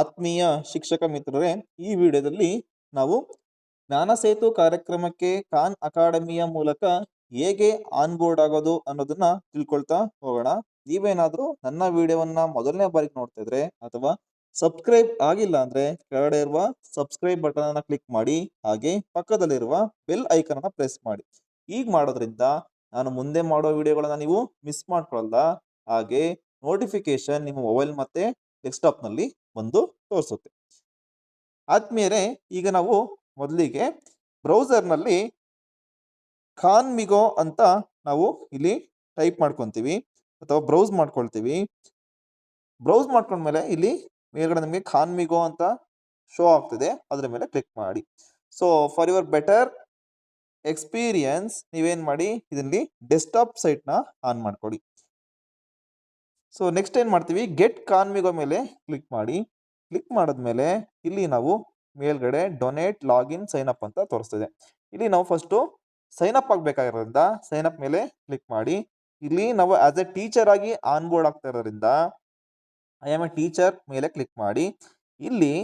ಆತ್ಮೀಯ ಶಿಕ್ಷಕ ಮಿತ್ರರೇ, ಈ ವಿಡಿಯೋದಲ್ಲಿ ನಾವು ಜ್ಞಾನ ಸೇತು ಕಾರ್ಯಕ್ರಮಕ್ಕೆ ಖಾನ್ ಅಕಾಡೆಮಿಯ ಮೂಲಕ ಹೇಗೆ ಆನ್ ಬೋರ್ಡ್ ಆಗೋದು ಅನ್ನೋದನ್ನ ತಿಳ್ಕೊಳ್ತಾ ಹೋಗೋಣ. ನೀವೇನಾದ್ರೂ ನನ್ನ ವಿಡಿಯೋವನ್ನ ಮೊದಲನೇ ಬಾರಿಗೆ ನೋಡ್ತಾ ಇದ್ರೆ ಅಥವಾ ಸಬ್ಸ್ಕ್ರೈಬ್ ಆಗಿಲ್ಲ ಅಂದ್ರೆ ಕೆಳಗಡೆ ಇರುವ ಸಬ್ಸ್ಕ್ರೈಬ್ ಬಟನ್ ಅನ್ನ ಕ್ಲಿಕ್ ಮಾಡಿ, ಹಾಗೆ ಪಕ್ಕದಲ್ಲಿರುವ ಬೆಲ್ ಐಕನ್ ಅನ್ನ ಪ್ರೆಸ್ ಮಾಡಿ. ಈಗ ಮಾಡೋದ್ರಿಂದ ನಾನು ಮುಂದೆ ಮಾಡೋ ವಿಡಿಯೋಗಳನ್ನ ನೀವು ಮಿಸ್ ಮಾಡ್ಕೊಳ್ಳಲ್ಲ ಹಾಗೆ ನೋಟಿಫಿಕೇಶನ್ ನಿಮ್ಮ ಮೊಬೈಲ್ ಮತ್ತೆ ಡೆಸ್ಕ್ಟಾಪ್ನಲ್ಲಿ ಬಂದು ತೋರಿಸುತ್ತೆ. ಆದ್ಮೇಲೆ ಈಗ ನಾವು ಮೊದಲಿಗೆ ಬ್ರೌಸರ್ನಲ್ಲಿ ಖಾನ್ಮಿಗೋ ಖಾನ್ ಮಿಗೋ ಅಂತ ನಾವು ಇಲ್ಲಿ ಟೈಪ್ ಮಾಡ್ಕೊತೀವಿ ಅಥವಾ ಬ್ರೌಸ್ ಮಾಡ್ಕೊಳ್ತೀವಿ. ಬ್ರೌಸ್ ಮಾಡ್ಕೊಂಡ್ಮೇಲೆ ಇಲ್ಲಿ ಮೇಲ್ಗಡೆ ನಮಗೆ ಖಾನ್ ಮಿಗೋ ಅಂತ ಶೋ ಆಗ್ತದೆ. ಅದರ ಮೇಲೆ ಕ್ಲಿಕ್ ಮಾಡಿ. So, for your better experience ನೀವೇನು ಮಾಡಿ, ಇದರಲ್ಲಿ ಡೆಸ್ಕ್ಟಾಪ್ ಸೈಟ್ನ ಆನ್ ಮಾಡ್ಕೊಡಿ. ಸೊ ನೆಕ್ಸ್ಟ್ ಏನು ಮಾಡ್ತೀವಿ? ಗೆಟ್ ಕಾನ್ವಿಗೋ ಮೇಲೆ ಕ್ಲಿಕ್ ಮಾಡಿ. ಕ್ಲಿಕ್ ಮಾಡಿದ್ಮೇಲೆ ಇಲ್ಲಿ ನಾವು ಮೇಲ್ಗಡೆ ಡೊನೇಟ್ ಲಾಗಿನ್ ಸೈನ್ ಅಪ್ ಅಂತ ತೋರಿಸ್ತಿದೆ. ಇಲ್ಲಿ ನಾವು ಫಸ್ಟು ಸೈನ್ ಅಪ್ ಆಗಬೇಕಾಗಿರೋದ್ರಿಂದ ಸೈನ್ ಅಪ್ ಮೇಲೆ ಕ್ಲಿಕ್ ಮಾಡಿ. ಇಲ್ಲಿ ನಾವು ಆ್ಯಸ್ ಎ ಟೀಚರ್ ಆಗಿ ಆನ್ ಬೋರ್ಡ್ ಆಗ್ತಾ ಇರೋದ್ರಿಂದ ಐ ಆಮ್ ಎ ಟೀಚರ್ ಮೇಲೆ ಕ್ಲಿಕ್ ಮಾಡಿ. ಇಲ್ಲಿ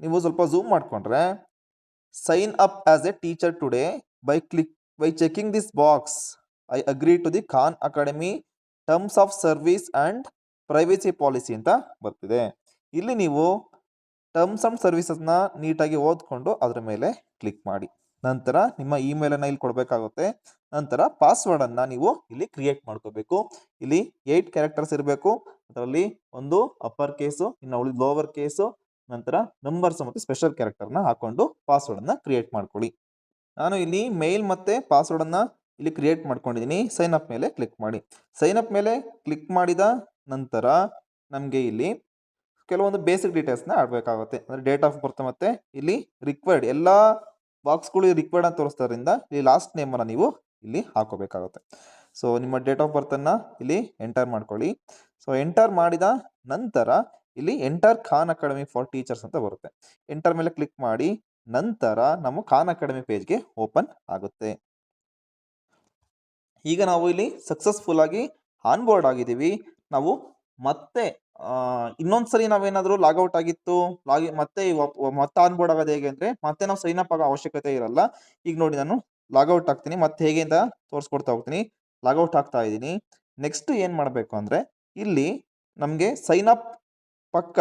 ನೀವು ಸ್ವಲ್ಪ ಝೂಮ್ ಮಾಡಿಕೊಂಡ್ರೆ sign up as a teacher today by click by checking this box I agree to the Khan Academy terms of service and privacy policy ಅಂತ ಬರ್ತಿದೆ. ಇಲ್ಲಿ ನೀವು ಟರ್ಮ್ಸ್ ಆಂಡ್ ಸರ್ವಿಸಸ್ನ ನೀಟಾಗಿ ಓದ್ಕೊಂಡು ಅದರ ಮೇಲೆ ಕ್ಲಿಕ್ ಮಾಡಿ. ನಂತರ ನಿಮ್ಮ ಇಮೇಲನ್ನು ಇಲ್ಲಿ ಕೊಡಬೇಕಾಗುತ್ತೆ. ನಂತರ ಪಾಸ್ವರ್ಡನ್ನು ನೀವು ಇಲ್ಲಿ ಕ್ರಿಯೇಟ್ ಮಾಡ್ಕೋಬೇಕು. ಇಲ್ಲಿ ಏಯ್ಟ್ ಕ್ಯಾರೆಕ್ಟರ್ಸ್ ಇರಬೇಕು. ಅದರಲ್ಲಿ ಒಂದು ಅಪ್ಪರ್ ಕೇಸು ಇನ್ನು ಉಳಿದ ಲೋವರ್ ಕೇಸು ನಂತರ ನಂಬರ್ಸ್ ಮತ್ತು ಸ್ಪೆಷಲ್ ಕ್ಯಾರೆಕ್ಟರ್ನ ಹಾಕೊಂಡು ಪಾಸ್ವರ್ಡನ್ನು ಕ್ರಿಯೇಟ್ ಮಾಡ್ಕೊಳ್ಳಿ. ನಾನು ಇಲ್ಲಿ ಮೇಲ್ ಮತ್ತು ಪಾಸ್ವರ್ಡನ್ನು ಇಲ್ಲಿ ಕ್ರಿಯೇಟ್ ಮಾಡ್ಕೊಂಡಿದ್ದೀನಿ ಸೈನ್ ಅಪ್ ಮೇಲೆ ಕ್ಲಿಕ್ ಮಾಡಿ. ಸೈನ್ ಅಪ್ ಮೇಲೆ ಕ್ಲಿಕ್ ಮಾಡಿದ ನಂತರ ನಮಗೆ ಇಲ್ಲಿ ಕೆಲವೊಂದು ಬೇಸಿಕ್ ಡೀಟೇಲ್ಸ್ನ ಆಡಬೇಕಾಗುತ್ತೆ ಅಂದರೆ ಡೇಟ್ ಆಫ್ ಬರ್ತ್ ಮತ್ತು ಇಲ್ಲಿ ರಿಕ್ವೈರ್ಡ್ ಎಲ್ಲ ಬಾಕ್ಸ್ಗಳು ರಿಕ್ವೈರ್ಡ್ ಅಂತ ತೋರಿಸೋದ್ರಿಂದ ಇಲ್ಲಿ ಲಾಸ್ಟ್ ನೇಮನ್ನು ನೀವು ಇಲ್ಲಿ ಹಾಕೋಬೇಕಾಗುತ್ತೆ. ಸೊ ನಿಮ್ಮ ಡೇಟ್ ಆಫ್ ಬರ್ತನ್ನು ಇಲ್ಲಿ ಎಂಟರ್ ಮಾಡ್ಕೊಳ್ಳಿ. ಸೊ ಎಂಟರ್ ಮಾಡಿದ ನಂತರ ಇಲ್ಲಿ enter Khan Academy for teachers ಅಂತ ಬರುತ್ತೆ. ಎಂಟರ್ ಮೇಲೆ ಕ್ಲಿಕ್ ಮಾಡಿ ನಂತರ ನಮ್ಮ ಖಾನ್ ಅಕಾಡೆಮಿ ಪೇಜ್ಗೆ ಓಪನ್ ಆಗುತ್ತೆ. ಈಗ ನಾವು ಇಲ್ಲಿ ಸಕ್ಸಸ್ಫುಲ್ ಆಗಿ ಆನ್ ಬೋರ್ಡ್ ಆಗಿದ್ದೀವಿ. ನಾವು ಮತ್ತೆ ಇನ್ನೊಂದ್ಸರಿ ನಾವೇನಾದ್ರೂ ಲಾಗೌಟ್ ಆಗಿತ್ತು, ಲಾಗಿ, ಮತ್ತೆ ಮತ್ತೆ ಆನ್ ಬೋರ್ಡ್ ಆಗೋದು ಹೇಗೆ ಅಂದರೆ, ಮತ್ತೆ ನಾವು ಸೈನ್ ಅಪ್ ಆಗೋ ಅವಶ್ಯಕತೆ ಇರಲ್ಲ. ಈಗ ನೋಡಿ ನಾನು ಲಾಗೌಟ್ ಆಗ್ತೀನಿ ಮತ್ತೆ ಹೇಗೆ ಅಂತ ತೋರಿಸ್ಕೊಡ್ತಾ ಹೋಗ್ತೀನಿ. ಲಾಗೌಟ್ ಆಗ್ತಾ ಇದ್ದೀನಿ. ನೆಕ್ಸ್ಟ್ ಏನು ಮಾಡಬೇಕು ಅಂದ್ರೆ, ಇಲ್ಲಿ ನಮಗೆ ಸೈನ್ ಅಪ್ ಪಕ್ಕ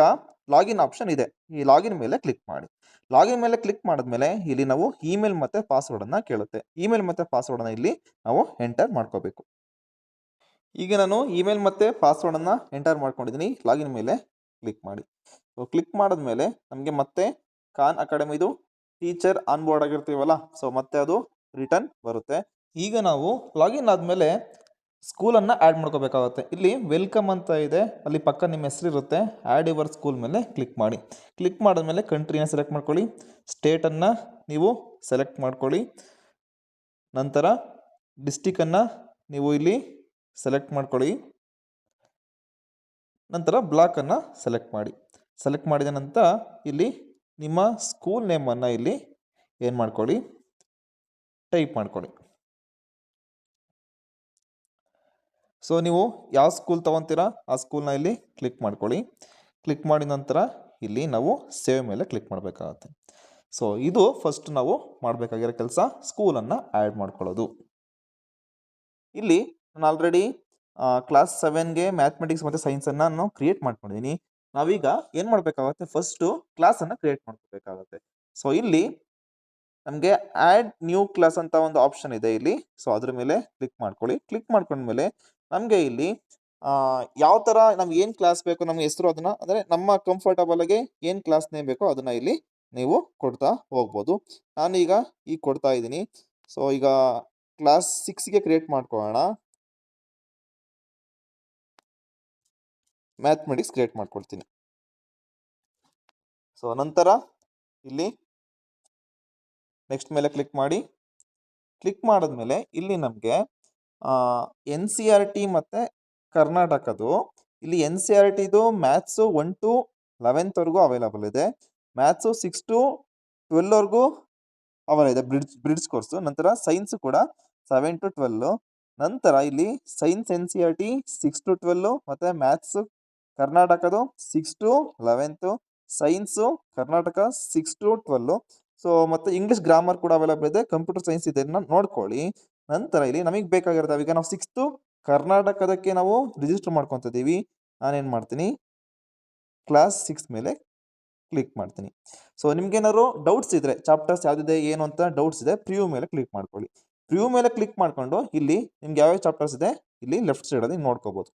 ಲಾಗಿನ್ ಆಪ್ಷನ್ ಇದೆ. ಈ ಲಾಗಿನ್ ಮೇಲೆ ಕ್ಲಿಕ್ ಮಾಡಿ. ಲಾಗಿನ್ ಮೇಲೆ ಕ್ಲಿಕ್ ಮಾಡಿದ್ಮೇಲೆ ಇಲ್ಲಿ ನಾವು ಇಮೇಲ್ ಮತ್ತೆ ಪಾಸ್ವರ್ಡ್ ಅನ್ನ ಕೇಳುತ್ತೆ. ಇಮೇಲ್ ಮತ್ತೆ ಪಾಸ್ವರ್ಡನ್ನು ಇಲ್ಲಿ ನಾವು ಎಂಟರ್ ಮಾಡ್ಕೋಬೇಕು. ಈಗ ನಾನು ಇಮೇಲ್ ಮತ್ತೆ ಪಾಸ್ವರ್ಡನ್ನು ಎಂಟರ್ ಮಾಡ್ಕೊಂಡಿದ್ದೀನಿ ಲಾಗಿನ್ ಮೇಲೆ ಕ್ಲಿಕ್ ಮಾಡಿ. ಸೊ ಕ್ಲಿಕ್ ಮಾಡಿದ್ಮೇಲೆ ನಮಗೆ ಮತ್ತೆ ಖಾನ್ ಅಕಾಡೆಮಿದು ಟೀಚರ್ ಆನ್ ಬೋರ್ಡ್ ಆಗಿರ್ತೀವಲ್ಲ, ಸೊ ಮತ್ತೆ ಅದು ರಿಟರ್ನ್ ಬರುತ್ತೆ. ಈಗ ನಾವು ಲಾಗಿನ್ ಆದಮೇಲೆ ಸ್ಕೂಲನ್ನು ಆ್ಯಡ್ ಮಾಡ್ಕೋಬೇಕಾಗುತ್ತೆ. ಇಲ್ಲಿ ವೆಲ್ಕಮ್ ಅಂತ ಇದೆ. ಅಲ್ಲಿ ಪಕ್ಕ ನಿಮ್ಮ ಹೆಸರು ಇರುತ್ತೆ ಆ್ಯಡ್ ಯುವರ್ ಸ್ಕೂಲ್ ಮೇಲೆ ಕ್ಲಿಕ್ ಮಾಡಿ. ಕ್ಲಿಕ್ ಮಾಡಿದ್ಮೇಲೆ ಕಂಟ್ರಿನ ಸೆಲೆಕ್ಟ್ ಮಾಡ್ಕೊಳ್ಳಿ. ಸ್ಟೇಟನ್ನು ನೀವು ಸೆಲೆಕ್ಟ್ ಮಾಡ್ಕೊಳ್ಳಿ. ನಂತರ ಡಿಸ್ಟಿಕನ್ನು ನೀವು ಇಲ್ಲಿ ಸೆಲೆಕ್ಟ್ ಮಾಡ್ಕೊಳ್ಳಿ. ನಂತರ ಬ್ಲಾಕನ್ನು ಸೆಲೆಕ್ಟ್ ಮಾಡಿ. ಸೆಲೆಕ್ಟ್ ಮಾಡಿದ ನಂತರ ಇಲ್ಲಿ ನಿಮ್ಮ ಸ್ಕೂಲ್ ನೇಮನ್ನು ಇಲ್ಲಿ ಏನು ಮಾಡ್ಕೊಳ್ಳಿ? ಟೈಪ್ ಮಾಡ್ಕೊಳ್ಳಿ. ಸೊ ನೀವು ಯಾವ ಸ್ಕೂಲ್ ತೊಗೊತೀರಾ, ಆ ಸ್ಕೂಲ್ನ ಇಲ್ಲಿ ಕ್ಲಿಕ್ ಮಾಡ್ಕೊಳ್ಳಿ. ಕ್ಲಿಕ್ ಮಾಡಿದ ನಂತರ ಇಲ್ಲಿ ನಾವು ಸೇವ್ ಮೇಲೆ ಕ್ಲಿಕ್ ಮಾಡಬೇಕಾಗತ್ತೆ. ಸೊ ಇದು ಫಸ್ಟ್ ನಾವು ಮಾಡಬೇಕಾಗಿರೋ ಕೆಲಸ ಸ್ಕೂಲನ್ನು ಆ್ಯಡ್ ಮಾಡ್ಕೊಳ್ಳೋದು. ಇಲ್ಲಿ ನಾನು ಆಲ್ರೆಡಿ ಕ್ಲಾಸ್ ಸೆವೆನ್ಗೆ ಮ್ಯಾಥಮೆಟಿಕ್ಸ್ ಮತ್ತು ಸೈನ್ಸನ್ನು ನಾನು ಕ್ರಿಯೇಟ್ ಮಾಡ್ಕೊಂಡಿದ್ದೀನಿ ನಾವೀಗ ಏನು ಮಾಡಬೇಕಾಗುತ್ತೆ ಫಸ್ಟು ಕ್ಲಾಸನ್ನು ಕ್ರಿಯೇಟ್ ಮಾಡ್ಕೋಬೇಕಾಗತ್ತೆ. ಸೊ ಇಲ್ಲಿ ನಮಗೆ ಆ್ಯಡ್ ನ್ಯೂ ಕ್ಲಾಸ್ ಅಂತ ಒಂದು ಆಪ್ಷನ್ ಇದೆ ಇಲ್ಲಿ. ಸೊ ಅದ್ರ ಮೇಲೆ ಕ್ಲಿಕ್ ಮಾಡ್ಕೊಳ್ಳಿ. ಕ್ಲಿಕ್ ಮಾಡ್ಕೊಂಡ್ಮೇಲೆ ನಮಗೆ ಇಲ್ಲಿ ಯಾವ ಥರ ನಮ್ಗೆ ಏನು ಕ್ಲಾಸ್ ಬೇಕು ನಮ್ಗೆ ಹೆಸರು ಅದನ್ನು, ಅಂದರೆ ನಮ್ಮ ಕಂಫರ್ಟಬಲಾಗೆ ಏನು ಕ್ಲಾಸ್ ನೇಮ್ ಬೇಕೋ ಅದನ್ನು ಇಲ್ಲಿ ನೀವು ಕೊಡ್ತಾ ಹೋಗ್ಬೋದು. ನಾನು ಈಗ ಈಗ ಕೊಡ್ತಾ ಇದ್ದೀನಿ. ಸೊ ಈಗ ಕ್ಲಾಸ್ ಸಿಕ್ಸ್ಗೆ ಕ್ರಿಯೇಟ್ ಮಾಡ್ಕೊಳ್ಳೋಣ. ಮ್ಯಾಥಮೆಟಿಕ್ಸ್ ಕ್ರಿಯೇಟ್ ಮಾಡ್ಕೊಳ್ತೀನಿ. ಸೊ ನಂತರ ಇಲ್ಲಿ ನೆಕ್ಸ್ಟ್ ಮೇಲೆ ಕ್ಲಿಕ್ ಮಾಡಿ. ಕ್ಲಿಕ್ ಮಾಡಿದ್ಮೇಲೆ ಇಲ್ಲಿ ನಮಗೆ ಎನ್ ಸಿ ಆರ್ ಟಿ ಮತ್ತು ಕರ್ನಾಟಕದು ಇಲ್ಲಿ ಎನ್ ಸಿ ಆರ್ ಟಿದು ಮ್ಯಾಥ್ಸು ಒನ್ ಟು ಲೆವೆಂತ್ವರೆಗೂ ಅವೈಲಬಲ್ ಇದೆ. ಮ್ಯಾಥ್ಸು ಸಿಕ್ಸ್ ಟು ಟ್ವೆಲ್ವರೆಗೂ ಅವೈಲ್ ಇದೆ ಬ್ರಿಡ್ಜ್ ಬ್ರಿಡ್ಜ್ ಕೋರ್ಸು. ನಂತರ ಸೈನ್ಸು ಕೂಡ ಸೆವೆನ್ ಟು ಟ್ವೆಲ್ಲು. ನಂತರ ಇಲ್ಲಿ science N C R T six to twelve, ಮತ್ತು ಮ್ಯಾಥ್ಸು ಕರ್ನಾಟಕದು six to eleventh science Karnataka six to twelve. So, ಮತ್ತು ಇಂಗ್ಲೀಷ್ ಗ್ರಾಮರ್ ಕೂಡ ಅವೈಲಬಲ್ ಇದೆ, ಕಂಪ್ಯೂಟರ್ ಸೈನ್ಸ್ ಇದೆ ನೋಡ್ಕೊಳ್ಳಿ. ನಂತರ ಇಲ್ಲಿ ನಮಗೆ ಬೇಕಾಗಿರೋದು ಈಗ ನಾವು ಸಿಕ್ಸ್ತು ಕರ್ನಾಟಕದಕ್ಕೆ ನಾವು ರಿಜಿಸ್ಟರ್ ಮಾಡ್ಕೊತಿದ್ದೀವಿ. ನಾನೇನು ಮಾಡ್ತೀನಿ? ಕ್ಲಾಸ್ ಸಿಕ್ಸ್ ಮೇಲೆ ಕ್ಲಿಕ್ ಮಾಡ್ತೀನಿ. ಸೊ ನಿಮ್ಗೇನಾದ್ರು ಡೌಟ್ಸ್ ಇದ್ರೆ ಚಾಪ್ಟರ್ಸ್ ಯಾವ್ದಿದೆ, ಏನು ಅಂತ ಡೌಟ್ಸ್ ಇದೆ ಪ್ರಿವ್ಯೂ ಮೇಲೆ ಕ್ಲಿಕ್ ಮಾಡ್ಕೊಳ್ಳಿ. ಪ್ರಿವ್ಯೂ ಮೇಲೆ ಕ್ಲಿಕ್ ಮಾಡ್ಕೊಂಡು ಇಲ್ಲಿ ನಿಮ್ಗೆ ಯಾವ್ಯಾವ ಚಾಪ್ಟರ್ಸ್ ಇದೆ, ಇಲ್ಲಿ ಲೆಫ್ಟ್ ಸೈಡಲ್ಲಿ ನೋಡ್ಕೋಬಹುದು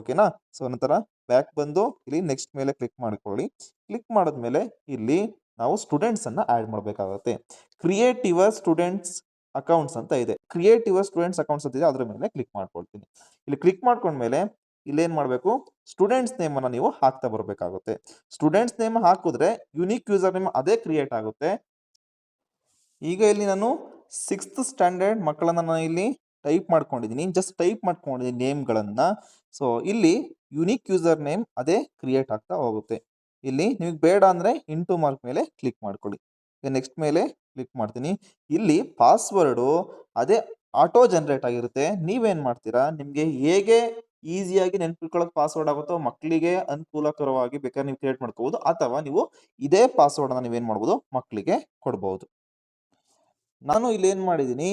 ಓಕೆನಾ ಸೊ ನಂತರ ಬ್ಯಾಕ್ ಬಂದು ಇಲ್ಲಿ ನೆಕ್ಸ್ಟ್ ಮೇಲೆ ಕ್ಲಿಕ್ ಮಾಡ್ಕೊಳ್ಳಿ. ಕ್ಲಿಕ್ ಮಾಡಿದ್ಮೇಲೆ ಇಲ್ಲಿ ನಾವು ಸ್ಟೂಡೆಂಟ್ಸ್ ಅನ್ನ ಆಡ್ ಮಾಡಬೇಕಾಗುತ್ತೆ. ಕ್ರಿಯೇಟ್ ಯುವರ್ ಸ್ಟೂಡೆಂಟ್ಸ್ ಅಕೌಂಟ್ಸ್ ಅಂತ ಇದೆ. ಕ್ರಿಯೇಟ್ ಯುವರ್ ಸ್ಟೂಡೆಂಟ್ಸ್ ಅಕೌಂಟ್ಸ್ ಅಂತ ಇದೆ, ಅದ್ರ ಮೇಲೆ ಕ್ಲಿಕ್ ಮಾಡ್ಕೊಳ್ತೀನಿ. ಇಲ್ಲಿ ಕ್ಲಿಕ್ ಮಾಡ್ಕೊಂಡ್ಮೇಲೆ ಇಲ್ಲೇನು ಮಾಡಬೇಕು? ಸ್ಟೂಡೆಂಟ್ಸ್ ನೇಮ್ ಅನ್ನ ನೀವು ಹಾಕ್ತಾ ಬರಬೇಕಾಗುತ್ತೆ. ಸ್ಟೂಡೆಂಟ್ಸ್ ನೇಮ್ ಹಾಕಿದ್ರೆ ಯುನೀಕ್ ಯೂಸರ್ ನೇಮ್ ಅದೇ ಕ್ರಿಯೇಟ್ ಆಗುತ್ತೆ. ಈಗ ಇಲ್ಲಿ ನಾನು ಸಿಕ್ಸ್ತ್ ಸ್ಟ್ಯಾಂಡರ್ಡ್ ಮಕ್ಕಳನ್ನ ನಾನು ಇಲ್ಲಿ ಟೈಪ್ ಮಾಡ್ಕೊಂಡಿದ್ದೀನಿ. ಜಸ್ಟ್ ಟೈಪ್ ಮಾಡ್ಕೊಂಡಿದ್ದೀನಿ ನೇಮ್ಗಳನ್ನು. ಸೊ ಇಲ್ಲಿ ಯುನೀಕ್ ಯೂಸರ್ ನೇಮ್ ಅದೇ ಕ್ರಿಯೇಟ್ ಆಗ್ತಾ ಹೋಗುತ್ತೆ. ಇಲ್ಲಿ ನಿಮಗೆ ಬೇಡ ಅಂದ್ರೆ ಇಂಟು ಮಾರ್ಕ್ ಮೇಲೆ ಕ್ಲಿಕ್ ಮಾಡ್ಕೊಳ್ಳಿ. ನೆಕ್ಸ್ಟ್ ಮೇಲೆ ಕ್ಲಿಕ್ ಮಾಡ್ತೀನಿ. ಇಲ್ಲಿ ಪಾಸ್ವರ್ಡು ಅದೇ ಆಟೋ ಜನರೇಟ್ ಆಗಿರುತ್ತೆ. ನೀವೇನು ಮಾಡ್ತೀರಾ? ನಿಮಗೆ ಹೇಗೆ ಈಸಿಯಾಗಿ ನೆನ್ಪಿಟ್ಕೊಳ್ಳೋಕೆ ಪಾಸ್ವರ್ಡ್ ಆಗುತ್ತೋ ಮಕ್ಕಳಿಗೆ ಅನುಕೂಲಕರವಾಗಿ ಬೇಕಾದ್ರೆ ನೀವು ಕ್ರಿಯೇಟ್ ಮಾಡ್ಕೋಬೋದು. ಅಥವಾ ನೀವು ಇದೇ ಪಾಸ್ವರ್ಡ್ ನೀವೇನು ಮಾಡ್ಬೋದು? ಮಕ್ಕಳಿಗೆ ಕೊಡ್ಬೋದು. ನಾನು ಇಲ್ಲಿ ಏನು ಮಾಡಿದ್ದೀನಿ?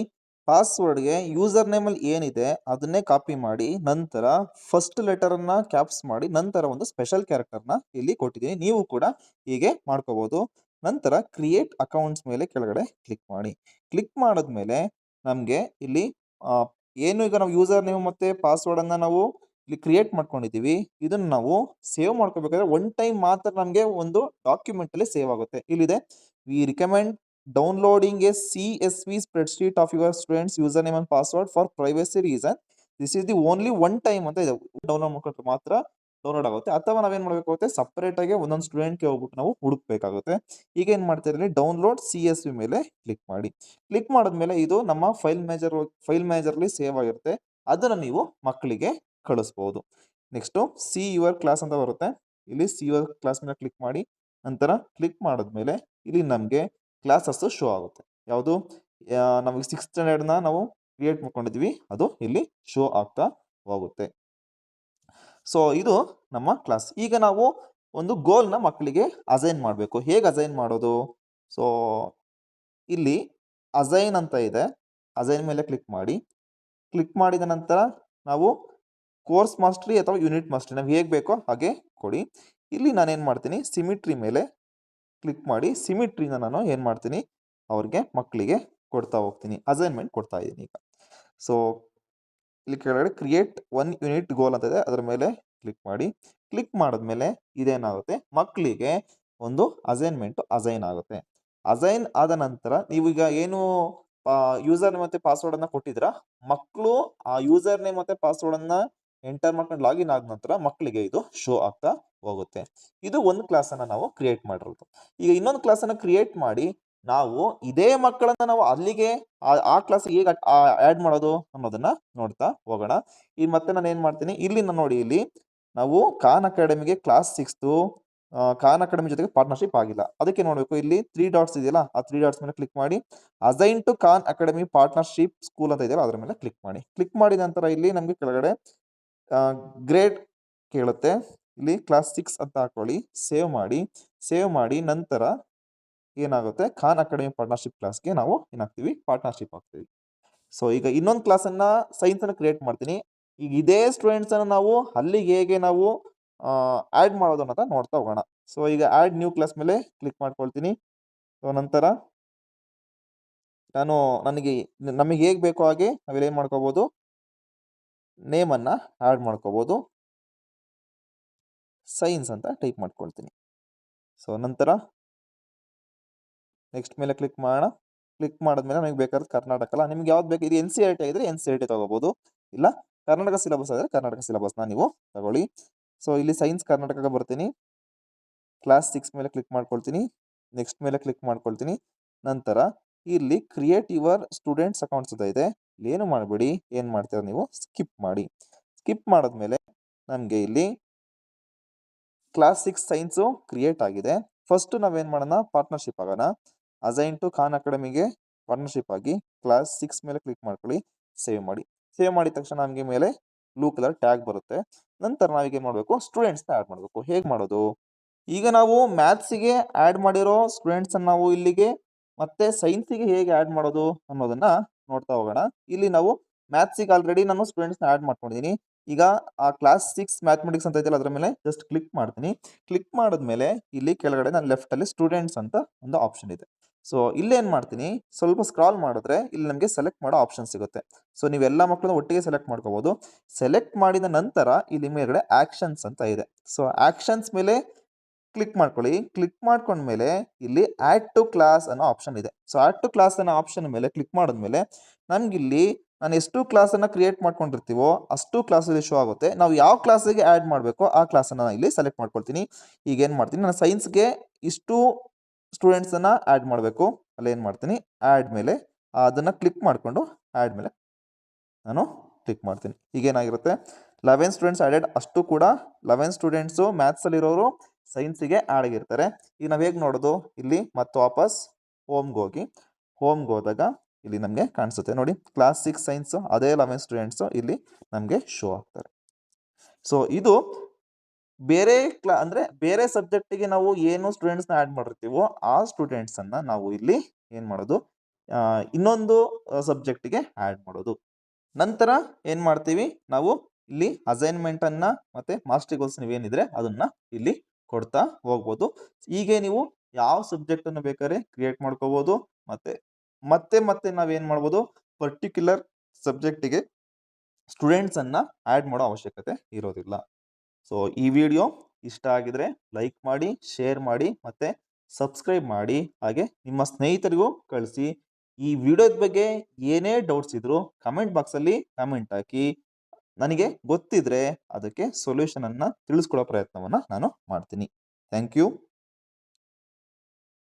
ಪಾಸ್ವರ್ಡ್ಗೆ ಯೂಸರ್ ನೇಮಲ್ಲಿ ಏನಿದೆ ಅದನ್ನೇ ಕಾಪಿ ಮಾಡಿ ನಂತರ ಫಸ್ಟ್ ಲೆಟರನ್ನು ಕ್ಯಾಪ್ಸ್ ಮಾಡಿ ನಂತರ ಒಂದು ಸ್ಪೆಷಲ್ ಕ್ಯಾರೆಕ್ಟರ್ನ ಇಲ್ಲಿ ಕೊಟ್ಟಿದ್ದೀನಿ. ನೀವು ಕೂಡ ಹೀಗೆ ಮಾಡ್ಕೋಬಹುದು ನಂತರ ಕ್ರಿಯೇಟ್ ಅಕೌಂಟ್ಸ್ ಮೇಲೆ ಕೆಳಗಡೆ ಕ್ಲಿಕ್ ಮಾಡಿ. ಕ್ಲಿಕ್ ಮಾಡಿದ್ಮೇಲೆ ನಮಗೆ ಇಲ್ಲಿ ಏನು ಈಗ ನಾವು ಯೂಸರ್ ನೇಮ್ ಮತ್ತೆ ಪಾಸ್ವರ್ಡನ್ನು ನಾವು ಇಲ್ಲಿ ಕ್ರಿಯೇಟ್ ಮಾಡ್ಕೊಂಡಿದ್ದೀವಿ. ಇದನ್ನು ನಾವು ಸೇವ್ ಮಾಡ್ಕೋಬೇಕಾದ್ರೆ ಒನ್ ಟೈಮ್ ಮಾತ್ರ ನಮಗೆ ಒಂದು ಡಾಕ್ಯುಮೆಂಟಲ್ಲಿ ಸೇವ್ ಆಗುತ್ತೆ. ಇಲ್ಲಿದೆ we recommend downloading a C S V spread sheet of your students user name and password for privacy reason this is the only one time ಅಂತ ಇದೆ. ಡೌನ್ಲೋಡ್ ಮಾಡ್ಕೊಂಡ್ರೆ ಮಾತ್ರ ಡೌನ್ಲೋಡ್ ಆಗುತ್ತೆ. ಅಥವಾ ನಾವೇನ್ ಮಾಡಬೇಕಾಗುತ್ತೆ ಸಪರೇಟ್ ಆಗಿ ಒಂದೊಂದು ಸ್ಟೂಡೆಂಟ್ಗೆ ಹೋಗ್ಬಿಟ್ಟು ನಾವು ಹುಡುಕ್ಬೇಕಾಗುತ್ತೆ. ಈಗ ಏನ್ ಮಾಡ್ತೀರಿ ಡೌನ್ಲೋಡ್ ಸಿ ಎಸ್ ವಿ ಮೇಲೆ ಕ್ಲಿಕ್ ಮಾಡಿ. ಕ್ಲಿಕ್ ಮಾಡಿದ್ಮೇಲೆ ಇದು ನಮ್ಮ ಫೈಲ್ ಮ್ಯಾನೇಜರ್ ಫೈಲ್ ಮ್ಯಾನೇಜರ್ಲಿ ಸೇವ್ ಆಗಿರುತ್ತೆ. ಅದನ್ನು ನೀವು ಮಕ್ಕಳಿಗೆ ಕಳಿಸ್ಬೋದು. ನೆಕ್ಸ್ಟ್ ಸಿ ಯುವರ್ ಕ್ಲಾಸ್ ಅಂತ ಬರುತ್ತೆ. ಇಲ್ಲಿ ಸಿ ಯುವರ್ ಕ್ಲಾಸ್ ಮೇಲೆ ಕ್ಲಿಕ್ ಮಾಡಿ. ನಂತರ ಕ್ಲಿಕ್ ಮಾಡಿದ್ಮೇಲೆ ಇಲ್ಲಿ ನಮಗೆ ಕ್ಲಾಸಸ್ ಶೋ ಆಗುತ್ತೆ. ಯಾವುದು? ನಮಗೆ ಸಿಕ್ಸ್ ಸ್ಟ್ಯಾಂಡರ್ಡ್ನ ನಾವು ಕ್ರಿಯೇಟ್ ಮಾಡ್ಕೊಂಡಿದ್ವಿ. ಅದು ಇಲ್ಲಿ ಶೋ ಆಗ್ತಾ ಹೋಗುತ್ತೆ. ಸೊ ಇದು ನಮ್ಮ ಕ್ಲಾಸ್ ಈಗ ನಾವು ಒಂದು ಗೋಲ್ನ ಮಕ್ಕಳಿಗೆ ಅಸೈನ್ ಮಾಡಬೇಕು. ಹೇಗೆ ಅಸೈನ್ ಮಾಡೋದು? ಸೊ ಇಲ್ಲಿ ಅಸೈನ್ ಅಂತ ಇದೆ. ಅಸೈನ್ ಮೇಲೆ ಕ್ಲಿಕ್ ಮಾಡಿ. ಕ್ಲಿಕ್ ಮಾಡಿದ ನಂತರ ನಾವು ಕೋರ್ಸ್ ಮಾಸ್ಟ್ರಿ ಅಥವಾ ಯೂನಿಟ್ ಮಾಸ್ಟ್ರಿ ನಾವು ಹೇಗೆ ಬೇಕೋ ಹಾಗೆ ಕೊಡಿ. ಇಲ್ಲಿ ನಾನೇನು ಮಾಡ್ತೀನಿ? ಸಿಮಿಟ್ರಿ ಮೇಲೆ ಕ್ಲಿಕ್ ಮಾಡಿ. ಸಿಮಿಟ್ರಿನ ನಾನು ಏನು ಮಾಡ್ತೀನಿ? ಅವ್ರಿಗೆ ಮಕ್ಕಳಿಗೆ ಕೊಡ್ತಾ ಹೋಗ್ತೀನಿ. ಅಸೈನ್ಮೆಂಟ್ ಕೊಡ್ತಾ ಇದ್ದೀನಿ ಈಗ. ಸೊ ಇಲ್ಲಿ ಕೆಳಗಡೆ ಕ್ರಿಯೇಟ್ ಒನ್ ಯೂನಿಟ್ ಗೋಲ್ ಅಂತ ಇದೆ. ಅದರ ಮೇಲೆ ಕ್ಲಿಕ್ ಮಾಡಿ. ಕ್ಲಿಕ್ ಮಾಡಿದ್ಮೇಲೆ ಇದೇನಾಗುತ್ತೆ? ಮಕ್ಕಳಿಗೆ ಒಂದು ಅಸೈನ್ಮೆಂಟು ಅಸೈನ್ ಆಗುತ್ತೆ. ಅಸೈನ್ ಆದ ನಂತರ ನೀವು ಈಗ ಏನು ಯೂಸರ್ ನೇಮ್ ಮತ್ತೆ ಪಾಸ್ವರ್ಡನ್ನು ಕೊಟ್ಟಿದ್ರ ಮಕ್ಕಳು ಆ ಯೂಸರ್ ನೇಮ್ ಮತ್ತೆ ಪಾಸ್ವರ್ಡನ್ನು ಎಂಟರ್ ಮಾಡ್ಕೊಂಡು ಲಾಗಿನ್ ಆದ ನಂತರ ಮಕ್ಕಳಿಗೆ ಇದು ಶೋ ಆಗ್ತಾ ಹೋಗುತ್ತೆ. ಇದು ಒಂದು ಕ್ಲಾಸನ್ನು ನಾವು ಕ್ರಿಯೇಟ್ ಮಾಡಿರೋದು. ಈಗ ಇನ್ನೊಂದು ಕ್ಲಾಸನ್ನು ಕ್ರಿಯೇಟ್ ಮಾಡಿ ನಾವು ಇದೇ ಮಕ್ಕಳನ್ನ ನಾವು ಅಲ್ಲಿಗೆ ಆ- ಕ್ಲಾಸ್ ಹೇಗೆ ಆಡ್ ಮಾಡೋದು ಅನ್ನೋದನ್ನ ನೋಡ್ತಾ ಹೋಗೋಣ. ಈ ಮತ್ತೆ ನಾನು ಏನ್ ಮಾಡ್ತೀನಿ ಇಲ್ಲಿ ನೋಡಿ ಇಲ್ಲಿ ನಾವು ಖಾನ್ ಅಕಾಡೆಮಿಗೆ ಕ್ಲಾಸ್ ಸಿಕ್ಸ್ತು ಖಾನ್ ಅಕಾಡೆಮಿ ಜೊತೆಗೆ ಪಾರ್ಟ್ನರ್ಶಿಪ್ ಆಗಿಲ್ಲ. ಅದಕ್ಕೆ ನೋಡ್ಬೇಕು, ಇಲ್ಲಿ ತ್ರೀ ಡಾಟ್ಸ್ ಇದೆಯಲ್ಲ, ಆ ತ್ರೀ ಡಾಟ್ಸ್ ಮೇಲೆ ಕ್ಲಿಕ್ ಮಾಡಿ assign to Khan Academy partnership school ಅಂತ ಇದೆಯಲ್ಲ, ಅದ್ರ ಮೇಲೆ ಕ್ಲಿಕ್ ಮಾಡಿ. ಕ್ಲಿಕ್ ಮಾಡಿದ ನಂತರ ಇಲ್ಲಿ ನಮಗೆ ಕೆಳಗಡೆ ಗ್ರೇಡ್ ಕೇಳುತ್ತೆ. ಇಲ್ಲಿ ಕ್ಲಾಸ್ ಸಿಕ್ಸ್ ಅಂತ ಹಾಕೊಳ್ಳಿ ಸೇವ್ ಮಾಡಿ ಸೇವ್ ಮಾಡಿ, ನಂತರ ಏನಾಗುತ್ತೆ? ಖಾನ್ ಅಕಾಡೆಮಿ ಪಾರ್ಟ್ನರ್ಶಿಪ್ ಕ್ಲಾಸ್ಗೆ ನಾವು ಏನಾಗ್ತೀವಿ ಪಾರ್ಟ್ನರ್ಶಿಪ್ ಆಗ್ತೀವಿ. ಸೊ ಈಗ ಇನ್ನೊಂದು ಕ್ಲಾಸನ್ನು ಸೈನ್ಸ್ ಅನ್ನು ಕ್ರಿಯೇಟ್ ಮಾಡ್ತೀನಿ. ಈಗ ಇದೇ ಸ್ಟೂಡೆಂಟ್ಸ್ ಅನ್ನು ನಾವು ಅಲ್ಲಿಗೆ ಹೇಗೆ ನಾವು ಆ್ಯಡ್ ಮಾಡೋದು ಅನ್ನೋದ ನೋಡ್ತಾ ಹೋಗೋಣ. ಸೊ ಈಗ ಆ್ಯಡ್ ನ್ಯೂ ಕ್ಲಾಸ್ ಮೇಲೆ ಕ್ಲಿಕ್ ಮಾಡ್ಕೊಳ್ತೀನಿ. ಸೊ ನಂತರ ನಾನು ನನಗೆ ನಮಗೆ ಹೇಗೆ ಬೇಕೋ ಹಾಗೆ ನಾವಿಲ್ಲಿ ಏನು ಮಾಡ್ಕೋಬೋದು? ನೇಮನ್ನು ಆ್ಯಡ್ ಮಾಡ್ಕೋಬೋದು. ಸೈನ್ಸ್ ಅಂತ ಟೈಪ್ ಮಾಡ್ಕೊಳ್ತೀನಿ. ಸೊ ನಂತರ ನೆಕ್ಸ್ಟ್ ಮೇಲೆ ಕ್ಲಿಕ್ ಮಾಡೋಣ. ಕ್ಲಿಕ್ ಮಾಡಿದ್ಮೇಲೆ ನಮಗೆ ಬೇಕಾದ ಕರ್ನಾಟಕ ಅಲ್ಲ. ನಿಮ್ಗೆ ಯಾವ್ದು ಬೇಕು, ಇದು ಎನ್ ಸಿ ಆರ್ ಟಿ ಆಗಿದ್ರೆ ಎನ್ ಸಿ ಆರ್ ಟಿ ತಗೋಬಹುದು ಇಲ್ಲ, ಕರ್ನಾಟಕ ಸಿಲೆಬಸ್ ಆದರೆ ಕರ್ನಾಟಕ ಸಿಲೆಬಸ್ನ ನೀವು ತಗೊಳ್ಳಿ. ಸೊ ಇಲ್ಲಿ ಸೈನ್ಸ್ ಕರ್ನಾಟಕ ಬರ್ತೀನಿ. ಕ್ಲಾಸ್ ಸಿಕ್ಸ್ ಮೇಲೆ ಕ್ಲಿಕ್ ಮಾಡ್ಕೊಳ್ತೀನಿ. ನೆಕ್ಸ್ಟ್ ಮೇಲೆ ಕ್ಲಿಕ್ ಮಾಡ್ಕೊಳ್ತೀನಿ. ನಂತರ ಇಲ್ಲಿ ಕ್ರಿಯೇಟ್ ಯುವರ್ ಸ್ಟೂಡೆಂಟ್ಸ್ ಅಕೌಂಟ್ಸ್ ಅಂತ ಇದೆ. ಏನು ಮಾಡಬೇಡಿ, ಏನು ಮಾಡ್ತೀರಾ ನೀವು? ಸ್ಕಿಪ್ ಮಾಡಿ. ಸ್ಕಿಪ್ ಮಾಡಿದ್ಮೇಲೆ ನಮಗೆ ಇಲ್ಲಿ ಕ್ಲಾಸ್ ಸಿಕ್ಸ್ ಸೈನ್ಸು ಕ್ರಿಯೇಟ್ ಆಗಿದೆ. ಫಸ್ಟು ನಾವೇನು ಮಾಡೋಣ? ಪಾರ್ಟ್ನರ್ಶಿಪ್ ಆಗೋಣ. ಅಸೈನ್ ಟು ಖಾನ್ ಅಕಾಡೆಮಿಗೆ ಪಾರ್ಟ್ನರ್ಶಿಪ್ ಆಗಿ ಕ್ಲಾಸ್ ಸಿಕ್ಸ್ ಮೇಲೆ ಕ್ಲಿಕ್ ಮಾಡ್ಕೊಳ್ಳಿ ಸೇವ್ ಮಾಡಿ. ಸೇವ್ ಮಾಡಿದ ತಕ್ಷಣ ನಮಗೆ ಮೇಲೆ ಬ್ಲೂ ಕಲರ್ ಟ್ಯಾಗ್ ಬರುತ್ತೆ. ನಂತರ ನಾವೀಗ ಮಾಡಬೇಕು? ಸ್ಟೂಡೆಂಟ್ಸ್ನ ಆ್ಯಡ್ ಮಾಡಬೇಕು. ಹೇಗೆ ಮಾಡೋದು? ಈಗ ನಾವು ಮ್ಯಾಥ್ಸಿಗೆ ಆ್ಯಡ್ ಮಾಡಿರೋ ಸ್ಟೂಡೆಂಟ್ಸನ್ನು ನಾವು ಇಲ್ಲಿಗೆ ಮತ್ತೆ ಸೈನ್ಸಿಗೆ ಹೇಗೆ ಆ್ಯಡ್ ಮಾಡೋದು ಅನ್ನೋದನ್ನ ನೋಡ್ತಾ ಹೋಗೋಣ. ಇಲ್ಲಿ ನಾವು ಮ್ಯಾಥ್ಸಿಗೆ ಆಲ್ರೆಡಿ ನಾನು ಸ್ಟೂಡೆಂಟ್ಸ್ನ ಆ್ಯಡ್ ಮಾಡ್ಕೊಂಡಿದ್ದೀನಿ ಈಗ ಆ ಕ್ಲಾಸ್ ಸಿಕ್ಸ್ ಮ್ಯಾಥಮೆಟಿಕ್ಸ್ ಅಂತ ಇದೆಯಲ್ಲ ಅದರ ಮೇಲೆ ಜಸ್ಟ್ ಕ್ಲಿಕ್ ಮಾಡ್ತೀನಿ. ಕ್ಲಿಕ್ ಮಾಡಿದ್ಮೇಲೆ ಇಲ್ಲಿ ಕೆಳಗಡೆ ನಾನು ಲೆಫ್ಟಲ್ಲಿ ಸ್ಟೂಡೆಂಟ್ಸ್ ಅಂತ ಒಂದು ಆಪ್ಷನ್ ಇದೆ. ಸೊ ಇಲ್ಲೇನು ಮಾಡ್ತೀನಿ? ಸ್ವಲ್ಪ ಸ್ಕ್ರಾಲ್ ಮಾಡಿದ್ರೆ ಇಲ್ಲಿ ನಮಗೆ ಸೆಲೆಕ್ಟ್ ಮಾಡೋ ಆಪ್ಷನ್ ಸಿಗುತ್ತೆ. ಸೊ ನೀವೆಲ್ಲ ಮಕ್ಕಳನ್ನ ಒಟ್ಟಿಗೆ ಸೆಲೆಕ್ಟ್ ಮಾಡ್ಕೋಬೋದು. ಸೆಲೆಕ್ಟ್ ಮಾಡಿದ ನಂತರ ಇಲ್ಲಿ ಮೇಲ್ಗಡೆ ಆ್ಯಕ್ಷನ್ಸ್ ಅಂತ ಇದೆ. ಸೊ ಆ್ಯಕ್ಷನ್ಸ್ ಮೇಲೆ ಕ್ಲಿಕ್ ಮಾಡ್ಕೊಳ್ಳಿ. ಕ್ಲಿಕ್ ಮಾಡ್ಕೊಂಡ್ಮೇಲೆ ಇಲ್ಲಿ ಆ್ಯಡ್ ಟು ಕ್ಲಾಸ್ ಅನ್ನೋ ಆಪ್ಷನ್ ಇದೆ. ಸೊ ಆ್ಯಡ್ ಟು ಕ್ಲಾಸ್ ಅನ್ನೋ ಆಪ್ಷನ್ ಮೇಲೆ ಕ್ಲಿಕ್ ಮಾಡಿದ್ಮೇಲೆ ನಮಗಿಲ್ಲಿ ನಾನು ಎಷ್ಟು ಕ್ಲಾಸನ್ನು ಕ್ರಿಯೇಟ್ ಮಾಡ್ಕೊಂಡಿರ್ತೀವೋ ಅಷ್ಟು ಕ್ಲಾಸಲ್ಲಿ ಶೋ ಆಗುತ್ತೆ. ನಾವು ಯಾವ ಕ್ಲಾಸಿಗೆ ಆ್ಯಡ್ ಮಾಡಬೇಕೋ ಆ ಕ್ಲಾಸನ್ನು ನಾನು ಇಲ್ಲಿ ಸೆಲೆಕ್ಟ್ ಮಾಡ್ಕೊಳ್ತೀನಿ. ಈಗ ಏನು ಮಾಡ್ತೀನಿ? ನಾನು ಸೈನ್ಸ್ಗೆ ಇಷ್ಟು ಸ್ಟೂಡೆಂಟ್ಸನ್ನು ಆ್ಯಡ್ ಮಾಡಬೇಕು. ಅಲ್ಲಿ ಏನು ಮಾಡ್ತೀನಿ? ಆ್ಯಡ್ ಮೇಲೆ ಅದನ್ನು ಕ್ಲಿಕ್ ಮಾಡಿಕೊಂಡು ಆ್ಯಡ್ ಮೇಲೆ ನಾನು ಕ್ಲಿಕ್ ಮಾಡ್ತೀನಿ. ಈಗೇನಾಗಿರುತ್ತೆ ಲೆವೆನ್ ಸ್ಟೂಡೆಂಟ್ಸ್ ಆ್ಯಡೆಡ್ ಅಷ್ಟು ಕೂಡ ಲೆವೆನ್ ಸ್ಟೂಡೆಂಟ್ಸು ಮ್ಯಾಥ್ಸಲ್ಲಿರೋರು ಸೈನ್ಸಿಗೆ ಆ್ಯಡ್ ಆಗಿರ್ತಾರೆ ಈಗ ನಾವು ಹೇಗೆ ನೋಡೋದು? ಇಲ್ಲಿ ಮತ್ತೆ ವಾಪಸ್ ಹೋಮ್ಗೆ ಹೋಗಿ. ಹೋಮ್ಗೆ ಹೋದಾಗ ಇಲ್ಲಿ ನಮಗೆ ಕಾಣಿಸುತ್ತೆ. ನೋಡಿ ಕ್ಲಾಸ್ ಸಿಕ್ಸ್ ಸೈನ್ಸು ಅದೇ ಲೆವೆನ್ ಸ್ಟೂಡೆಂಟ್ಸು ಇಲ್ಲಿ ನಮಗೆ ಶೋ ಆಗ್ತಾರೆ. ಸೊ ಇದು ಬೇರೆ ಕ್ಲಾ, ಅಂದರೆ ಬೇರೆ ಸಬ್ಜೆಕ್ಟಿಗೆ ನಾವು ಏನು ಸ್ಟೂಡೆಂಟ್ಸ್ನ ಆ್ಯಡ್ ಮಾಡಿರ್ತೀವೋ ಆ ಸ್ಟೂಡೆಂಟ್ಸನ್ನು ನಾವು ಇಲ್ಲಿ ಏನು ಮಾಡೋದು ಇನ್ನೊಂದು ಸಬ್ಜೆಕ್ಟಿಗೆ ಆ್ಯಡ್ ಮಾಡೋದು. ನಂತರ ಏನು ಮಾಡ್ತೀವಿ? ನಾವು ಇಲ್ಲಿ ಅಸೈನ್ಮೆಂಟನ್ನು ಮತ್ತು ಮಾಸ್ಟರ್ ಗೋಲ್ಸ್ ನೀವೇನಿದ್ರೆ ಅದನ್ನು ಇಲ್ಲಿ ಕೊಡ್ತಾ ಹೋಗ್ಬೋದು. ಹೀಗೆ ನೀವು ಯಾವ ಸಬ್ಜೆಕ್ಟನ್ನು ಬೇಕಾದ್ರೆ ಕ್ರಿಯೇಟ್ ಮಾಡ್ಕೋಬೋದು, ಮತ್ತು, ಮತ್ತೆ ಮತ್ತೆ ನಾವೇನು ಮಾಡ್ಬೋದು? ಪರ್ಟಿಕ್ಯುಲರ್ ಸಬ್ಜೆಕ್ಟಿಗೆ ಸ್ಟೂಡೆಂಟ್ಸನ್ನು ಆ್ಯಡ್ ಮಾಡೋ ಅವಶ್ಯಕತೆ ಇರೋದಿಲ್ಲ. ಸೊ ಈ ವಿಡಿಯೋ ಇಷ್ಟ ಆಗಿದ್ರೆ ಲೈಕ್ ಮಾಡಿ ಶೇರ್ ಮಾಡಿ ಮತ್ತೆ ಸಬ್ಸ್ಕ್ರೈಬ್ ಮಾಡಿ. ಹಾಗೆ ನಿಮ್ಮ ಸ್ನೇಹಿತರಿಗೂ ಕಳಿಸಿ. ಈ ವಿಡಿಯೋದ ಬಗ್ಗೆ ಏನೇ ಡೌಟ್ಸ್ ಇದ್ದರೂ ಕಮೆಂಟ್ ಬಾಕ್ಸಲ್ಲಿ ಕಮೆಂಟ್ ಹಾಕಿ. ನನಗೆ ಗೊತ್ತಿದ್ರೆ ಅದಕ್ಕೆ ಸೊಲ್ಯೂಷನನ್ನು ತಿಳಿಸ್ಕೊಡೋ ಪ್ರಯತ್ನವನ್ನು ನಾನು ಮಾಡ್ತೀನಿ. Thank you